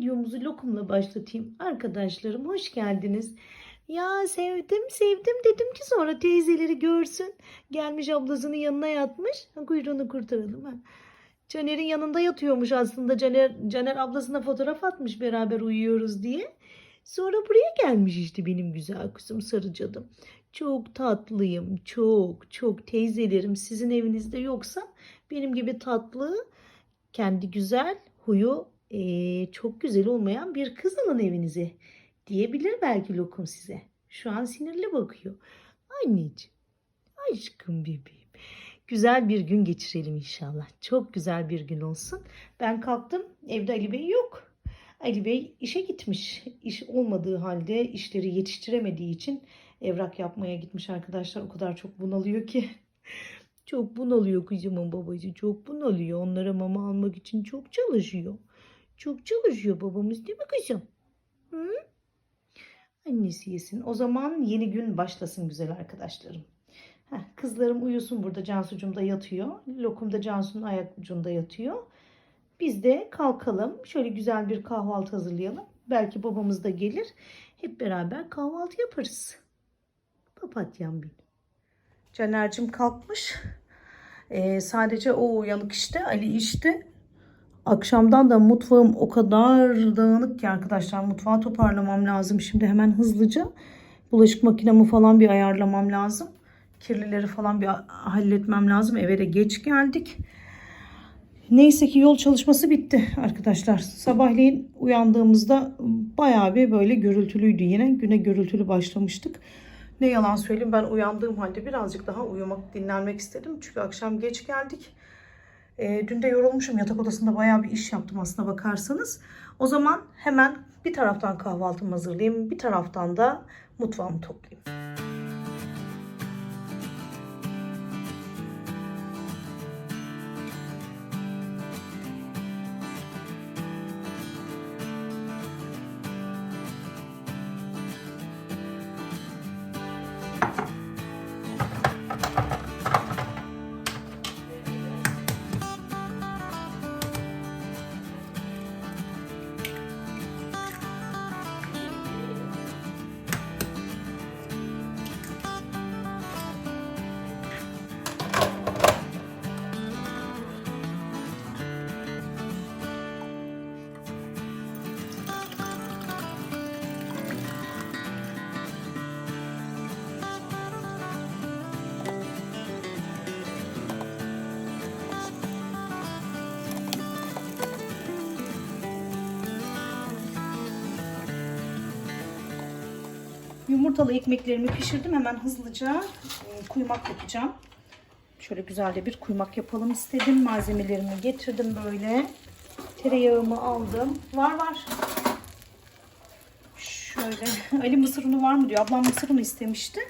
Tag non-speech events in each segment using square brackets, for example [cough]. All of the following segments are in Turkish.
videomuzu lokumla başlatayım. Arkadaşlarım hoş geldiniz. Ya sevdim sevdim dedim ki sonra teyzeleri görsün. Gelmiş ablasının yanına yatmış. Kuyruğunu kurtaralım ha. Caner'in yanında yatıyormuş aslında. Caner, Caner ablasına fotoğraf atmış beraber uyuyoruz diye. Sonra buraya gelmiş işte benim güzel kızım sarı cadım. Çok tatlıyım. Çok çok teyzelerim sizin evinizde yoksa benim gibi tatlı kendi güzel huyu eee, çok güzel olmayan bir kız alın evinize diyebilir belki Lokum size. Şu an sinirli bakıyor. Anneciğim, aşkım bebeğim. Güzel bir gün geçirelim inşallah. Çok güzel bir gün olsun. Ben kalktım. Evde Ali Bey yok. Ali Bey işe gitmiş. İş olmadığı halde işleri yetiştiremediği için evrak yapmaya gitmiş arkadaşlar. O kadar çok bunalıyor ki. Çok bunalıyor kızımın babası. Çok bunalıyor. Onlara mama almak için çok çalışıyor. Çok çalışıyor babamız değil mi kızım? Hı? Annesi yesin. O zaman yeni gün başlasın güzel arkadaşlarım. Heh, kızlarım uyusun burada. Cansucuğum da yatıyor. Lokum da Cansu'nun ayak ucunda yatıyor. Biz de kalkalım. Şöyle güzel bir kahvaltı hazırlayalım. Belki babamız da gelir. Hep beraber kahvaltı yaparız. Papatyam benim. Caner'cim kalkmış. Ee, sadece o uyanık işte. Ali işte. Akşamdan da mutfağım o kadar dağınık ki arkadaşlar mutfağı toparlamam lazım. Şimdi hemen hızlıca bulaşık makinemi falan bir ayarlamam lazım. Kirlileri falan bir halletmem lazım. Eve de geç geldik. Neyse ki yol çalışması bitti arkadaşlar. Sabahleyin uyandığımızda bayağı bir böyle gürültülüydü yine. Güne gürültülü başlamıştık. Ne yalan söyleyeyim ben uyandığım halde birazcık daha uyumak, dinlenmek istedim. Çünkü akşam geç geldik. E, dün de yorulmuşum. Yatak odasında bayağı bir iş yaptım aslına bakarsanız. O zaman hemen bir taraftan kahvaltımı hazırlayayım. Bir taraftan da mutfağımı toplayayım. Yumurtalı ekmeklerimi pişirdim. Hemen hızlıca e, kuymak yapacağım. Şöyle güzel de bir kuymak yapalım istedim. Malzemelerimi getirdim böyle. Tereyağımı aldım. Var var. Şöyle. [laughs] Ali mısır unu var mı diyor. Ablam mısır unu istemişti.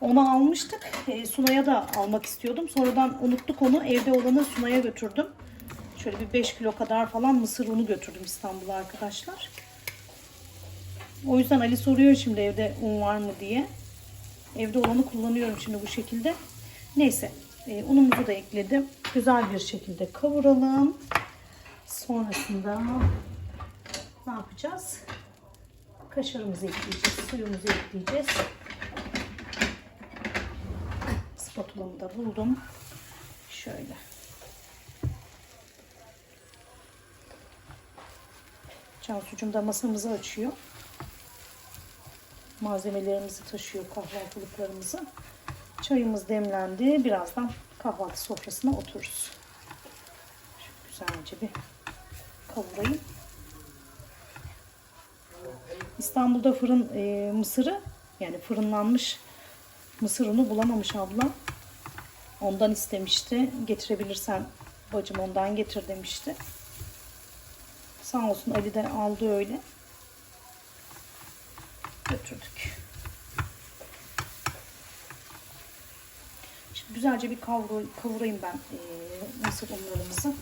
Onu almıştık. E, Sunay'a da almak istiyordum. Sonradan unuttuk onu. Evde olanı Sunay'a götürdüm. Şöyle bir 5 kilo kadar falan mısır unu götürdüm İstanbul'a arkadaşlar. O yüzden Ali soruyor şimdi evde un var mı diye. Evde olanı kullanıyorum şimdi bu şekilde. Neyse e, unumuzu da ekledim. Güzel bir şekilde kavuralım. Sonrasında ne yapacağız? Kaşarımızı ekleyeceğiz. Suyumuzu ekleyeceğiz. Spatulamı da buldum. Şöyle. Cansucuğum da masamızı açıyor malzemelerimizi taşıyor kahvaltılıklarımızı. Çayımız demlendi. Birazdan kahvaltı sofrasına otururuz. Şöyle güzelce bir kavurayım. İstanbul'da fırın e, mısırı yani fırınlanmış mısır unu bulamamış abla. Ondan istemişti. Getirebilirsen bacım ondan getir demişti. Sağ olsun Ali de aldı öyle götürdük. Şimdi güzelce bir kavur, kavurayım ben e, mısır unlarımızı.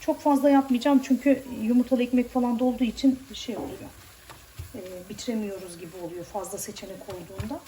Çok fazla yapmayacağım çünkü yumurtalı ekmek falan dolduğu için şey oluyor. E, bitiremiyoruz gibi oluyor fazla seçenek olduğunda.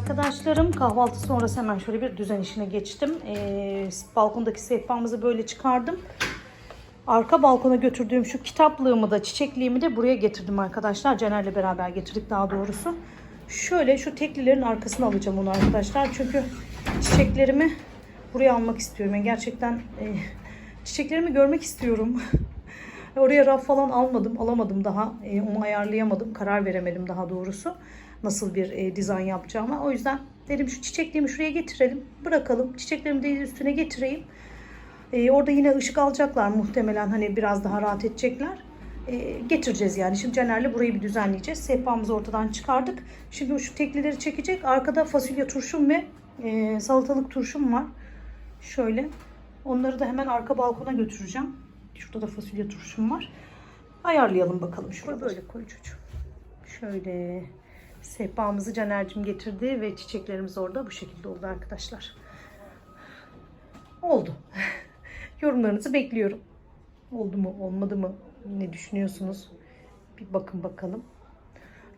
Arkadaşlarım kahvaltı sonrası hemen şöyle bir düzen işine geçtim. Ee, balkondaki sehpamızı böyle çıkardım. Arka balkona götürdüğüm şu kitaplığımı da çiçekliğimi de buraya getirdim arkadaşlar. Caner'le beraber getirdik daha doğrusu. Şöyle şu teklilerin arkasına alacağım onu arkadaşlar. Çünkü çiçeklerimi buraya almak istiyorum. Yani gerçekten e, çiçeklerimi görmek istiyorum. [laughs] Oraya raf falan almadım, alamadım daha. E, onu ayarlayamadım, karar veremedim daha doğrusu. Nasıl bir e, dizayn yapacağıma. O yüzden dedim şu çiçekliğimi şuraya getirelim, bırakalım. Çiçeklerimi de üstüne getireyim. E, orada yine ışık alacaklar muhtemelen hani biraz daha rahat edecekler. E, getireceğiz yani. Şimdi Caner'le burayı bir düzenleyeceğiz. Sehpamızı ortadan çıkardık. Şimdi şu teklileri çekecek. Arkada fasulye turşum ve e, salatalık turşum var. Şöyle. Onları da hemen arka balkona götüreceğim. Şurada da fasulye turşum var. Ayarlayalım bakalım. Şurada böyle koy çocuğum. Şöyle sehpamızı Caner'cim getirdi ve çiçeklerimiz orada bu şekilde oldu arkadaşlar. Oldu. [laughs] Yorumlarınızı bekliyorum. Oldu mu, olmadı mı? Ne düşünüyorsunuz? Bir bakın bakalım.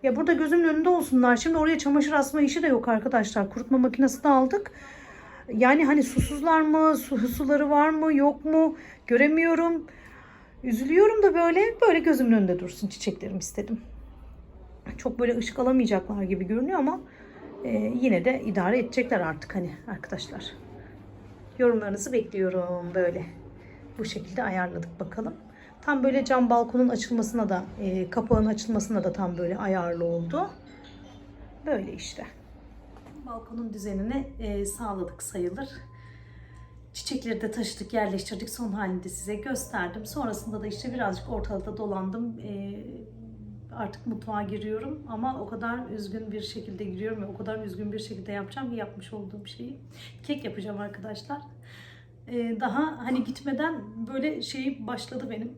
Ya burada gözümün önünde olsunlar. Şimdi oraya çamaşır asma işi de yok arkadaşlar. Kurutma makinesi de aldık. Yani hani susuzlar mı? Su, suları var mı? Yok mu? Göremiyorum. Üzülüyorum da böyle böyle gözümün önünde dursun çiçeklerim istedim. Çok böyle ışık alamayacaklar gibi görünüyor ama e, yine de idare edecekler artık hani arkadaşlar. Yorumlarınızı bekliyorum böyle. Bu şekilde ayarladık bakalım. Tam böyle cam balkonun açılmasına da e, kapağın açılmasına da tam böyle ayarlı oldu. Böyle işte. Balkonun düzenini e, sağladık sayılır. Çiçekleri de taşıdık, yerleştirdik. Son halini size gösterdim. Sonrasında da işte birazcık ortalıkta dolandım. E, artık mutfağa giriyorum ama o kadar üzgün bir şekilde giriyorum ve o kadar üzgün bir şekilde yapacağım ki yapmış olduğum şeyi. Kek yapacağım arkadaşlar. E, daha hani gitmeden böyle şey başladı benim.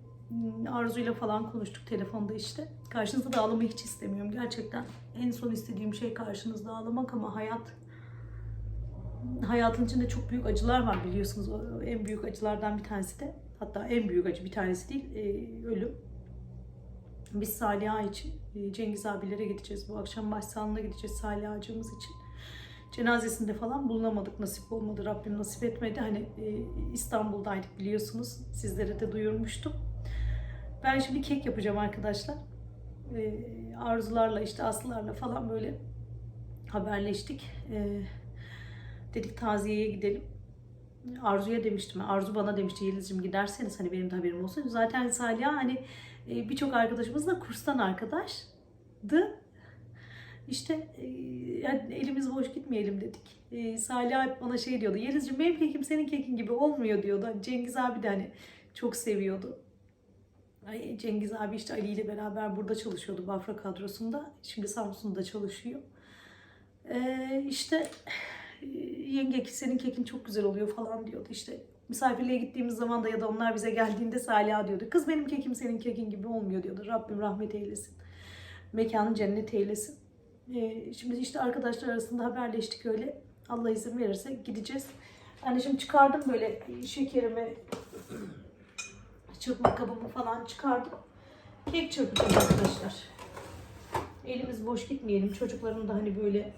Arzu'yla falan konuştuk telefonda işte. Karşınızda da ağlamayı hiç istemiyorum. Gerçekten en son istediğim şey karşınızda ağlamak ama hayat hayatın içinde çok büyük acılar var biliyorsunuz. En büyük acılardan bir tanesi de hatta en büyük acı bir tanesi değil e, ölüm. Biz Saliha için e, Cengiz abilere gideceğiz. Bu akşam başsağlığına gideceğiz Salih ağacımız için. Cenazesinde falan bulunamadık. Nasip olmadı. Rabbim nasip etmedi. Hani e, İstanbul'daydık biliyorsunuz. Sizlere de duyurmuştum. Ben şimdi kek yapacağım arkadaşlar. E, arzularla işte Aslılarla falan böyle haberleştik. E, dedik taziyeye gidelim. Arzu'ya demiştim. Arzu bana demişti Yeliz'cim giderseniz hani benim de haberim olsun. Zaten Salih hani e, birçok arkadaşımız da kurstan arkadaşdı. İşte e, yani elimiz boş gitmeyelim dedik. E, Salih hep bana şey diyordu. Yeliz'cim benim kekim senin kekin gibi olmuyor diyordu. Cengiz abi de hani çok seviyordu. Cengiz abi işte Ali ile beraber burada çalışıyordu Bafra kadrosunda. Şimdi Samsun'da çalışıyor. Ee, işte yenge senin kekin çok güzel oluyor falan diyordu. İşte misafirliğe gittiğimiz zaman da ya da onlar bize geldiğinde Salih diyordu. Kız benim kekim senin kekin gibi olmuyor diyordu. Rabbim rahmet eylesin. Mekanı cennet eylesin. Ee, şimdi işte arkadaşlar arasında haberleştik öyle. Allah izin verirse gideceğiz. Yani şimdi çıkardım böyle şekerimi, çırpma kabımı falan çıkardım. Kek çırpacağız arkadaşlar. Elimiz boş gitmeyelim. Çocukların da hani böyle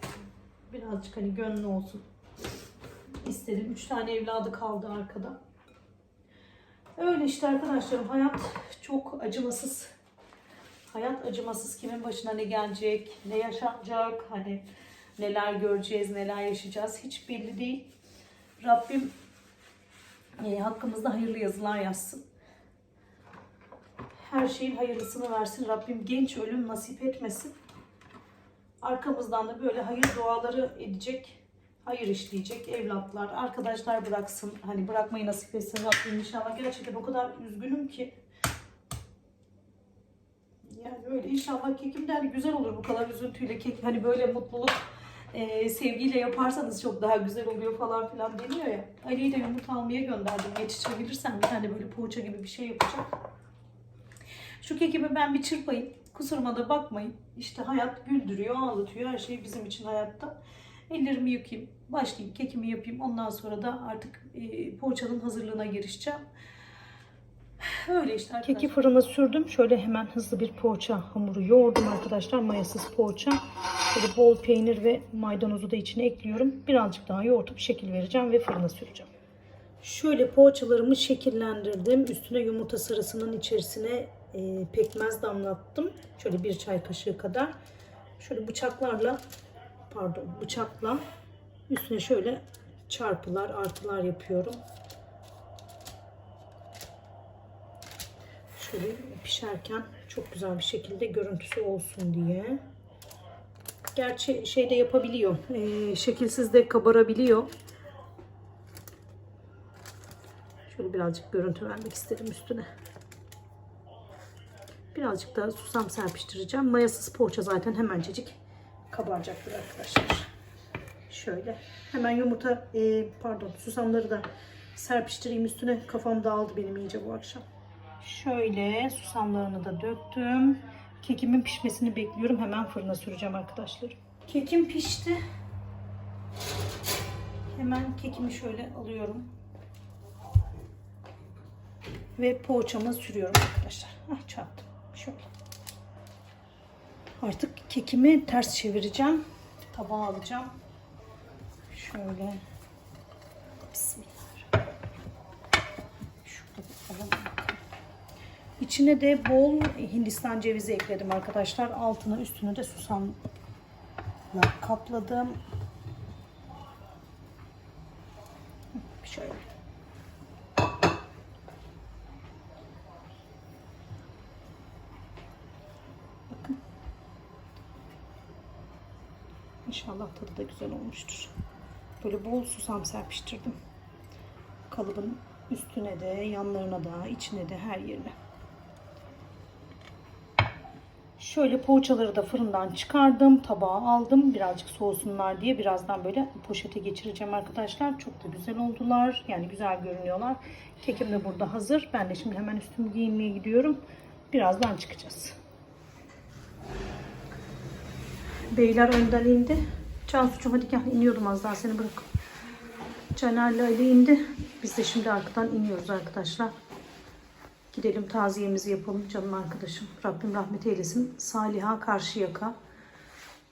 birazcık hani gönlü olsun istedim. Üç tane evladı kaldı arkada. Öyle işte arkadaşlarım hayat çok acımasız. Hayat acımasız. Kimin başına ne gelecek, ne yaşanacak, hani neler göreceğiz, neler yaşayacağız hiç belli değil. Rabbim e, hakkımızda hayırlı yazılar yazsın. Her şeyin hayırlısını versin. Rabbim genç ölüm nasip etmesin. Arkamızdan da böyle hayır duaları edecek, hayır işleyecek evlatlar, arkadaşlar bıraksın. Hani bırakmayı nasip etsin Rabbim inşallah. Gerçekten o kadar üzgünüm ki. Yani öyle inşallah kekim de hani güzel olur bu kadar üzüntüyle kek. Hani böyle mutluluk, e, sevgiyle yaparsanız çok daha güzel oluyor falan filan deniyor ya. Ali'yi de yumurta almaya gönderdim. Yetiştirebilirsem bir tane böyle poğaça gibi bir şey yapacak. Şu kekimi ben bir çırpayım. Kusuruma da bakmayın. İşte hayat güldürüyor, ağlatıyor. Her şey bizim için hayatta. Ellerimi yıkayayım, başlayayım, kekimi yapayım. Ondan sonra da artık e, poğaçanın hazırlığına girişeceğim. Öyle işte arkadaşlar. Keki fırına sürdüm. Şöyle hemen hızlı bir poğaça hamuru yoğurdum arkadaşlar. Mayasız poğaça. Böyle bol peynir ve maydanozu da içine ekliyorum. Birazcık daha yoğurtup şekil vereceğim ve fırına süreceğim. Şöyle poğaçalarımı şekillendirdim. Üstüne yumurta sarısının içerisine e, pekmez damlattım. Şöyle bir çay kaşığı kadar. Şöyle bıçaklarla pardon bıçakla üstüne şöyle çarpılar artılar yapıyorum. Şöyle pişerken çok güzel bir şekilde görüntüsü olsun diye. Gerçi şey de yapabiliyor. e, şekilsiz de kabarabiliyor. Şöyle birazcık görüntü vermek istedim üstüne. Birazcık da susam serpiştireceğim. Mayasız poğaça zaten hemencecik kabaracaktır arkadaşlar. Şöyle. Hemen yumurta e, pardon susamları da serpiştireyim üstüne. Kafam dağıldı benim iyice bu akşam. Şöyle susamlarını da döktüm. Kekimin pişmesini bekliyorum. Hemen fırına süreceğim arkadaşlar. Kekim pişti. Hemen kekimi şöyle alıyorum. Ve poğaçamı sürüyorum arkadaşlar. Ah çarptım. Şöyle. Artık kekimi ters çevireceğim. Tabağa alacağım. Şöyle. Bismillah. Şurada alalım. İçine de bol Hindistan cevizi ekledim arkadaşlar. Altına üstünü de susamla kapladım. Şöyle. Bakın. İnşallah tadı da güzel olmuştur. Böyle bol susam serpiştirdim. Kalıbın üstüne de, yanlarına da, içine de her yerine. Şöyle poğaçaları da fırından çıkardım. Tabağa aldım. Birazcık soğusunlar diye. Birazdan böyle poşete geçireceğim arkadaşlar. Çok da güzel oldular. Yani güzel görünüyorlar. Kekim de burada hazır. Ben de şimdi hemen üstümü giyinmeye gidiyorum. Birazdan çıkacağız. Beyler önden indi. Cansu'cum hadi gel iniyorum az daha seni bırak. Caner'le Ali indi. Biz de şimdi arkadan iniyoruz arkadaşlar. Gidelim taziyemizi yapalım canım arkadaşım. Rabbim rahmet eylesin. Saliha Karşıyaka.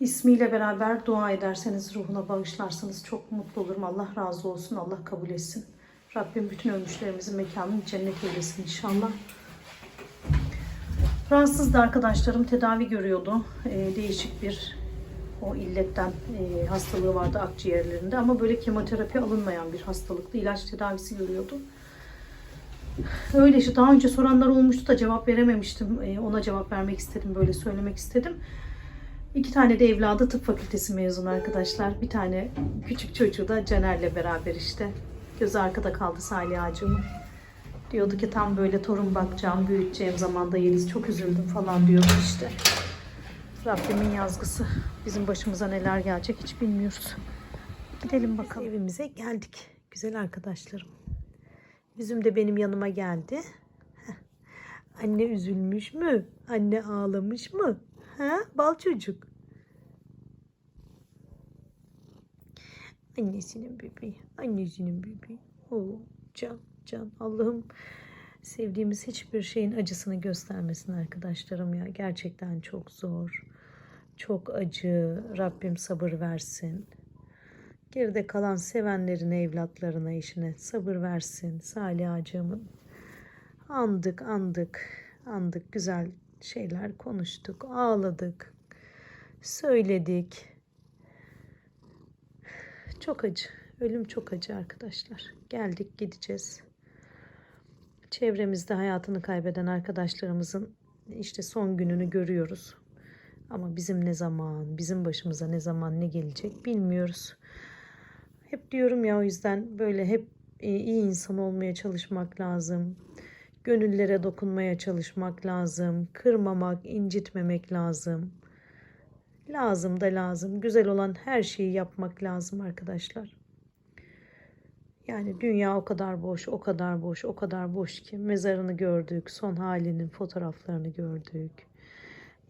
İsmiyle beraber dua ederseniz, ruhuna bağışlarsanız çok mutlu olurum. Allah razı olsun, Allah kabul etsin. Rabbim bütün ölmüşlerimizin mekanını cennet eylesin inşallah. Rahatsızdı arkadaşlarım tedavi görüyordu. Ee, değişik bir o illetten e, hastalığı vardı akciğerlerinde ama böyle kemoterapi alınmayan bir hastalıktı. İlaç tedavisi görüyordu. Öyle işte daha önce soranlar olmuştu da cevap verememiştim. Ee, ona cevap vermek istedim, böyle söylemek istedim. İki tane de evladı tıp fakültesi mezunu arkadaşlar. Bir tane küçük çocuğu da Caner'le beraber işte. Göz arkada kaldı Saliha'cığımın. Diyordu ki tam böyle torun bakacağım, büyüteceğim zamanda Yeliz çok üzüldüm falan diyordu işte. Rabbimin yazgısı. Bizim başımıza neler gelecek hiç bilmiyoruz. Gidelim bakalım. Evimize geldik. Güzel arkadaşlarım. Üzüm de benim yanıma geldi. Anne üzülmüş mü? Anne ağlamış mı? Ha? Bal çocuk. Annesinin bebeği. Annesinin bebeği. Oo, can can. Allah'ım sevdiğimiz hiçbir şeyin acısını göstermesin arkadaşlarım ya. Gerçekten çok zor. Çok acı. Rabbim sabır versin. Geride kalan sevenlerine, evlatlarına, eşine sabır versin. Salihacığımın. Andık, andık, andık. Güzel şeyler konuştuk, ağladık, söyledik. Çok acı. Ölüm çok acı arkadaşlar. Geldik, gideceğiz. Çevremizde hayatını kaybeden arkadaşlarımızın işte son gününü görüyoruz. Ama bizim ne zaman, bizim başımıza ne zaman ne gelecek bilmiyoruz. Hep diyorum ya o yüzden böyle hep e, iyi insan olmaya çalışmak lazım. Gönüllere dokunmaya çalışmak lazım. Kırmamak, incitmemek lazım. Lazım da lazım. Güzel olan her şeyi yapmak lazım arkadaşlar. Yani dünya o kadar boş, o kadar boş, o kadar boş ki mezarını gördük, son halinin fotoğraflarını gördük.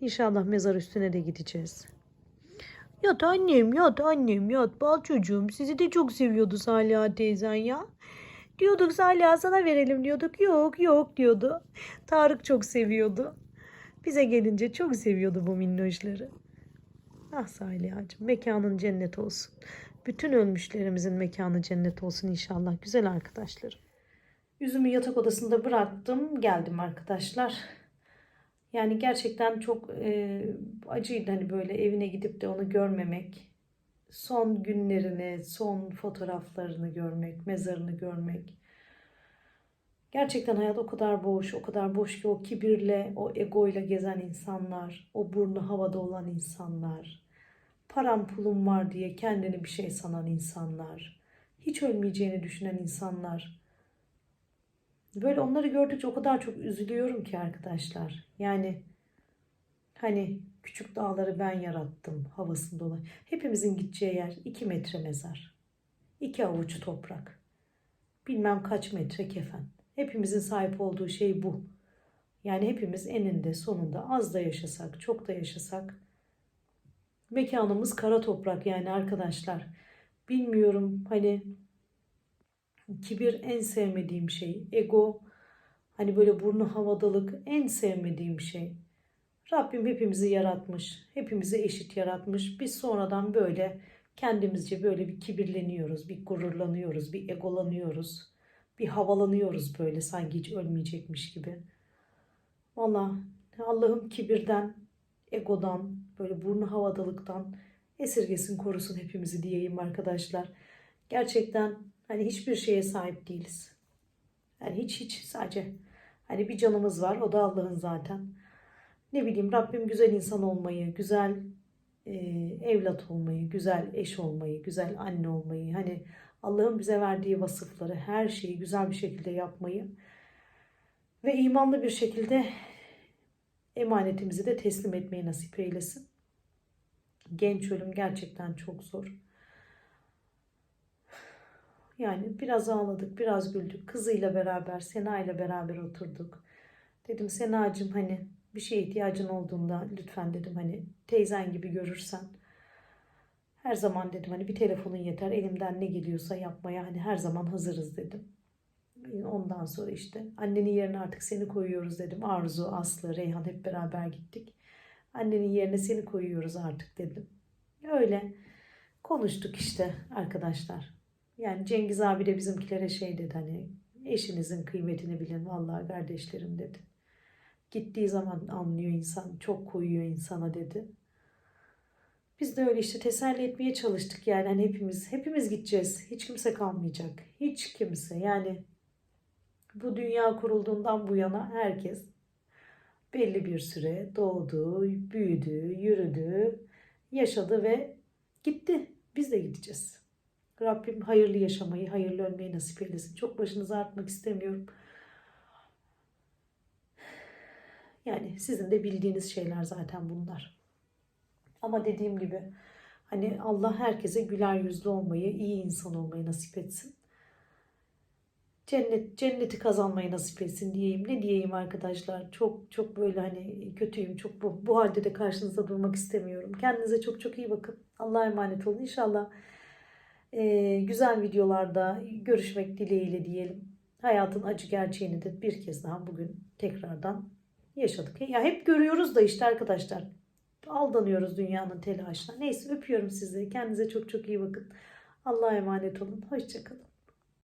İnşallah mezar üstüne de gideceğiz. Yat annem, yat annem, yat bal çocuğum. Sizi de çok seviyordu Saliha teyzen ya. Diyorduk Salih sana verelim diyorduk. Yok yok diyordu. Tarık çok seviyordu. Bize gelince çok seviyordu bu minnoşları. Ah Saliha'cığım mekanın cennet olsun. Bütün ölmüşlerimizin mekanı cennet olsun inşallah güzel arkadaşlarım. Yüzümü yatak odasında bıraktım geldim arkadaşlar. Yani gerçekten çok e, acıydı hani böyle evine gidip de onu görmemek. Son günlerini, son fotoğraflarını görmek, mezarını görmek. Gerçekten hayat o kadar boş, o kadar boş ki o kibirle, o egoyla gezen insanlar, o burnu havada olan insanlar, param pulum var diye kendini bir şey sanan insanlar, hiç ölmeyeceğini düşünen insanlar. Böyle onları gördükçe o kadar çok üzülüyorum ki arkadaşlar. Yani hani küçük dağları ben yarattım havasında olan. Hepimizin gideceği yer 2 metre mezar. 2 avuç toprak. Bilmem kaç metre kefen. Hepimizin sahip olduğu şey bu. Yani hepimiz eninde sonunda az da yaşasak, çok da yaşasak mekanımız kara toprak yani arkadaşlar. Bilmiyorum hani kibir en sevmediğim şey. Ego hani böyle burnu havadalık en sevmediğim şey. Rabbim hepimizi yaratmış. Hepimizi eşit yaratmış. Biz sonradan böyle kendimizce böyle bir kibirleniyoruz, bir gururlanıyoruz, bir egolanıyoruz. Bir havalanıyoruz böyle sanki hiç ölmeyecekmiş gibi. Valla Allah'ım kibirden, egodan, böyle burnu havadalıktan esirgesin korusun hepimizi diyeyim arkadaşlar. Gerçekten hani hiçbir şeye sahip değiliz. Yani hiç hiç sadece hani bir canımız var o da Allah'ın zaten. Ne bileyim Rabbim güzel insan olmayı, güzel e, evlat olmayı, güzel eş olmayı, güzel anne olmayı, hani Allah'ın bize verdiği vasıfları, her şeyi güzel bir şekilde yapmayı ve imanlı bir şekilde emanetimizi de teslim etmeyi nasip eylesin. Genç ölüm gerçekten çok zor. Yani biraz ağladık, biraz güldük. Kızıyla beraber, Sena ile beraber oturduk. Dedim Sena'cığım hani bir şeye ihtiyacın olduğunda lütfen dedim hani teyzen gibi görürsen her zaman dedim hani bir telefonun yeter elimden ne geliyorsa yapmaya hani her zaman hazırız dedim. Ondan sonra işte annenin yerine artık seni koyuyoruz dedim. Arzu, Aslı, Reyhan hep beraber gittik. Annenin yerine seni koyuyoruz artık dedim. Öyle konuştuk işte arkadaşlar. Yani Cengiz abi de bizimkilere şey dedi hani eşinizin kıymetini bilin vallahi kardeşlerim dedi. Gittiği zaman anlıyor insan, çok koyuyor insana dedi. Biz de öyle işte teselli etmeye çalıştık yani hani hepimiz hepimiz gideceğiz. Hiç kimse kalmayacak. Hiç kimse yani bu dünya kurulduğundan bu yana herkes belli bir süre doğdu, büyüdü, yürüdü, yaşadı ve gitti. Biz de gideceğiz. Rabbim hayırlı yaşamayı, hayırlı ölmeyi nasip eylesin. Çok başınızı artmak istemiyorum. Yani sizin de bildiğiniz şeyler zaten bunlar. Ama dediğim gibi hani Allah herkese güler yüzlü olmayı, iyi insan olmayı nasip etsin. Cennet cenneti kazanmayı nasip etsin diyeyim. Ne diyeyim arkadaşlar? Çok çok böyle hani kötüyüm. Çok bu, bu halde de karşınızda durmak istemiyorum. Kendinize çok çok iyi bakın. Allah'a emanet olun. İnşallah e, güzel videolarda görüşmek dileğiyle diyelim. Hayatın acı gerçeğini de bir kez daha bugün tekrardan yaşadık. Ya hep görüyoruz da işte arkadaşlar. Aldanıyoruz dünyanın telaşına. Neyse öpüyorum sizi. Kendinize çok çok iyi bakın. Allah'a emanet olun. Hoşçakalın.